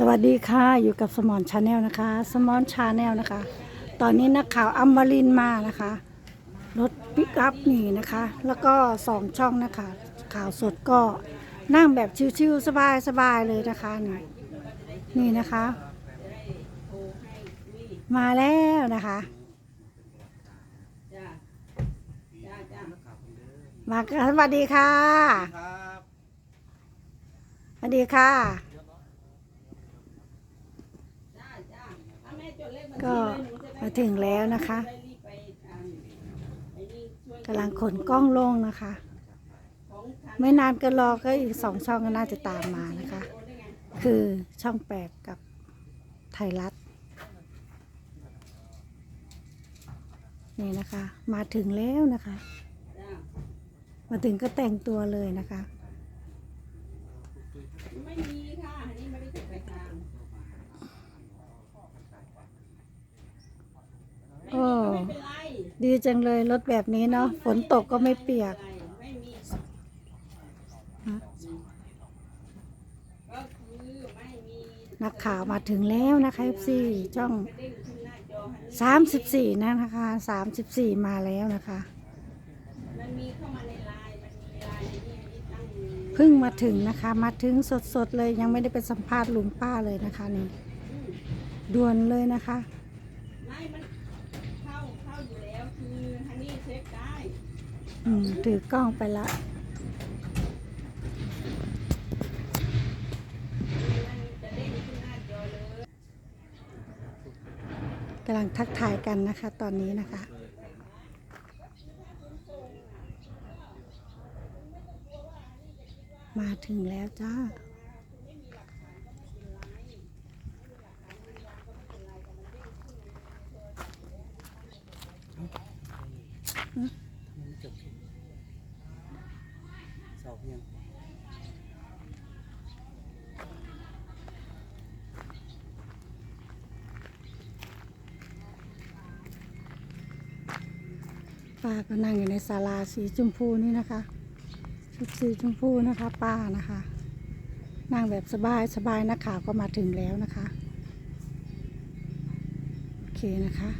สวัสดีค่ะ อยู่กับสมอนชาแนลนะคะ สมอนชาแนลนะคะ ตอนนี้นักข่าวอัมมารินทร์มานะคะ รถปิกอัพนี่นะคะ แล้วก็สองช่องนะคะ ข่าวสดก็นั่งแบบชิวๆสบายๆเลยนะคะนี่นี่นะคะ มาแล้วนะคะมาสวัสดีค่ะครับสวัสดีค่ะ ก็มาถึงแล้วนะคะกำลังขนกล้องลงนะคะ ไม่นานก็รอก็อีกสองช่องก็น่าจะตามมานะคะ คือช่องแปดกับไทยรัฐ นี่นะคะ มาถึงแล้วนะคะ มาถึงก็แต่งตัวเลยนะคะ ไม่มีค่ะ อันนี้ไม่ได้ถูกไปทาง โอ้ ไม่เป็นไร ดีจังเลยรถแบบนี้เนาะฝนตกก็ไม่เปียกนักข่าวมาถึงแล้วนะคะ FC ช่องเด้งขึ้นหน้าจอให้34นะคะ34มาแล้วนะคะมันมีเข้ามาในไลน์มันมีไลน์นี่ที่ตั้งเพิ่งมาถึงนะคะ มาถึงสดๆเลยยังไม่ได้ไปสัมภาษณ์ลุงป้าเลยนะคะนี่ด่วนเลยนะคะ ไม่มันเข้าเข้า อืมถือกล้องไปละกำลังทักทายกันนะคะ ตอนนี้นะคะมาถึงแล้วจ้า มันจบคลิปสอบยังป้าก็นั่งอยู่ในศาลาสีชมพูนี่นะคะชุดสีชมพูนะคะป้านะคะ นั่งแบบสบายสบายนักข่าวก็มาถึงแล้วนะคะ โอเคนะคะ